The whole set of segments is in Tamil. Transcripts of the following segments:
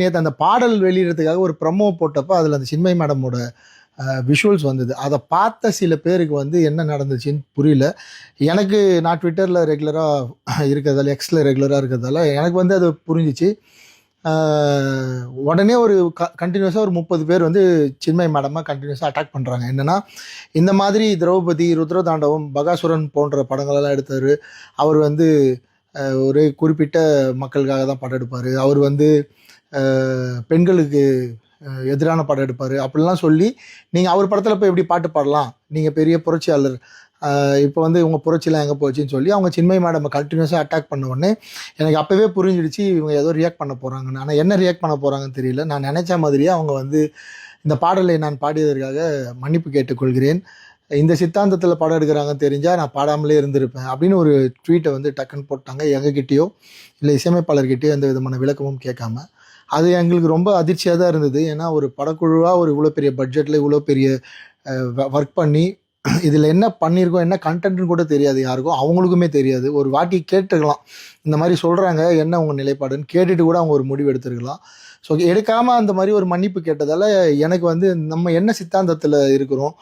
நேற்று அந்த பாடல் வெளியிடறதுக்காக ஒரு ப்ரமோ போட்டப்போ அதில் அந்த சின்மை மேடமோட விஷுவல்ஸ் வந்தது. அதை பார்த்த சில பேருக்கு வந்து என்ன நடந்துச்சுன்னு புரியல. எனக்கு நான் ட்விட்டரில் ரெகுலராக இருக்கிறதால எக்ஸில் ரெகுலராக இருக்கிறதால எனக்கு வந்து அது புரிஞ்சிச்சு. உடனே ஒரு க கண்டினியூஸாக ஒரு முப்பது பேர் வந்து சின்மை மேடமாக கண்டினியூஸாக அட்டாக் பண்ணுறாங்க என்னென்னா இந்த மாதிரி திரௌபதி ருத்ரதாண்டவம் பகாசுரன் போன்ற படங்களெல்லாம் எடுத்தார். அவர் வந்து ஒரு குறிப்பிட்ட மக்களுக்காக தான் படம் எடுப்பார். அவர் வந்து பெண்களுக்கு எதிரான படம் எடுப்பார். அப்படிலாம் சொல்லி நீங்கள் அவர் படத்தில் போய் எப்படி பாட்டு பாடலாம்? நீங்கள் பெரிய புரட்சியாளர் இப்போ வந்து இவங்க புரட்சிலாம் எங்கே போச்சுன்னு சொல்லி அவங்க சின்மை மேடம் கண்டினியூஸாக அட்டாக் பண்ண உடனே எனக்கு அப்போவே புரிஞ்சிடுச்சு இவங்க ஏதோ ரியாக்ட் பண்ண போகிறாங்கன்னு ஆனால் என்ன ரியாக்ட் பண்ண போகிறாங்கன்னு தெரியல. நான் நினச்ச மாதிரியே அவங்க வந்து இந்த பாடலை நான் பாடியதற்காக மன்னிப்பு கேட்டுக்கொள்கிறேன். இந்த சித்தாந்தத்தில் படம் எடுக்கிறாங்கன்னு தெரிஞ்சால் நான் பாடாமலே இருந்திருப்பேன் அப்படின்னு ஒரு ட்வீட்டை வந்து டக்குன்னு போட்டாங்க. எங்ககிட்டயோ இல்லை இசையமைப்பாளர்கிட்டயோ எந்த விதமான விளக்கமும் கேட்காம. அது எங்களுக்கு ரொம்ப அதிர்ச்சியாக தான் இருந்தது. ஏன்னா ஒரு படக்குழுவாக ஒரு இவ்வளோ பெரிய பட்ஜெட்டில் இவ்வளோ பெரிய ஒர்க் பண்ணி இதில் என்ன பண்ணியிருக்கோம் என்ன கண்டென்ட்னு கூட தெரியாது யாருக்கும். அவங்களுக்குமே தெரியாது. ஒரு வாட்டி கேட்டுக்கலாம் இந்த மாதிரி சொல்கிறாங்க என்ன உங்கள் நிலைப்பாடுன்னு கேட்டுட்டு கூட அவங்க ஒரு முடிவு எடுத்துருக்கலாம். ஸோ எடுக்காமல் அந்த மாதிரி ஒரு மன்னிப்பு கேட்டதால் எனக்கு வந்து நம்ம என்ன சித்தாந்தத்தில் இருக்கிறோம்?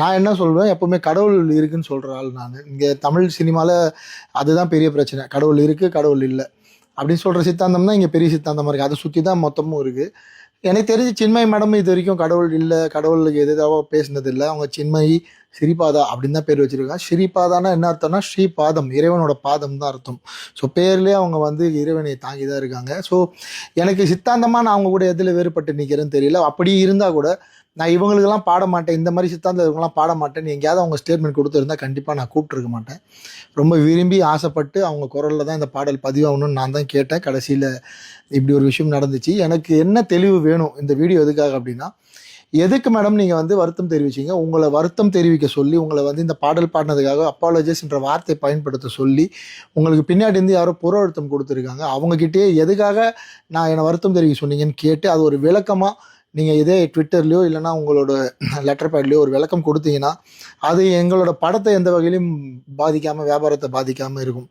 நான் என்ன சொல்வேன்? எப்போவுமே கடவுள் இருக்குன்னு சொல்கிற ஆள் நான். இங்கே தமிழ் சினிமாவில் அதுதான் பெரிய பிரச்சனை. கடவுள் இருக்குது கடவுள் இல்லை. அப்படின்னு சொல்கிற சித்தாந்தம் தான் இங்கே பெரிய சித்தாந்தமாக இருக்குது அதை சுற்றி தான் மொத்தமும் இருக்குது எனக்கு தெரிஞ்சு சின்மை மேடம் இது வரைக்கும் கடவுள் இல்லை கடவுளுக்கு எதிராக பேசினது இல்லை அவங்க சின்மயி ஸ்ரீபாதா அப்படின்னு தான் பேர் வச்சிருக்காங்க ஸ்ரீபாதானா என்ன அர்த்தம்னா ஸ்ரீபாதம் இறைவனோட பாதம் தான் அர்த்தம். ஸோ பேர்லேயே அவங்க வந்து இறைவனை தாங்கி தான் இருக்காங்க. ஸோ எனக்கு சித்தாந்தமாக நான் அவங்க கூட எதில் வேறுபட்டு நிற்கிறேன்னு தெரியல. அப்படி இருந்தால் கூட நான் இவங்களுக்கெல்லாம் பாட மாட்டேன். இந்த மாதிரி சித்தாந்த இவங்கெல்லாம் பாட மாட்டேன்னு எங்கேயாவது அவங்க ஸ்டேட்மெண்ட் கொடுத்துருந்தா கண்டிப்பாக நான் கூப்பிட்டுருக்க மாட்டேன். ரொம்ப விரும்பி ஆசைப்பட்டு அவங்க குரலில் தான் இந்த பாடல் பதிவாகணும்னு நான் தான் கேட்டேன். கடைசியில் இப்படி ஒரு விஷயம் நடந்துச்சு. எனக்கு என்ன தெளிவு வேணும் இந்த வீடியோ எதுக்காக அப்படின்னா எதுக்கு மேடம் நீங்கள் வந்து வருத்தம் தெரிவிச்சீங்க? உங்களை வருத்தம் தெரிவிக்க சொல்லி உங்களை வந்து இந்த பாடல் பாடினதுக்காக அப்பாலஜிஸ்ன்ற வார்த்தை பயன்படுத்த சொல்லி உங்களுக்கு பின்னாடி இருந்து யாரோ புற அழுத்தம் கொடுத்துருக்காங்க. அவங்கக்கிட்டே எதுக்காக நான் என்னை வருத்தம் தெரிவிக்க சொன்னீங்கன்னு கேட்டு அது ஒரு விளக்கமாக நீங்கள் இதே ட்விட்டர்லையோ இல்லைனா உங்களோட லெட்டர் பேட்லேயோ ஒரு விளக்கம் கொடுத்தீங்கன்னா அது எங்களோட படத்தை எந்த வகையிலும் பாதிக்காமல் வியாபாரத்தை பாதிக்காமல் இருக்கும்.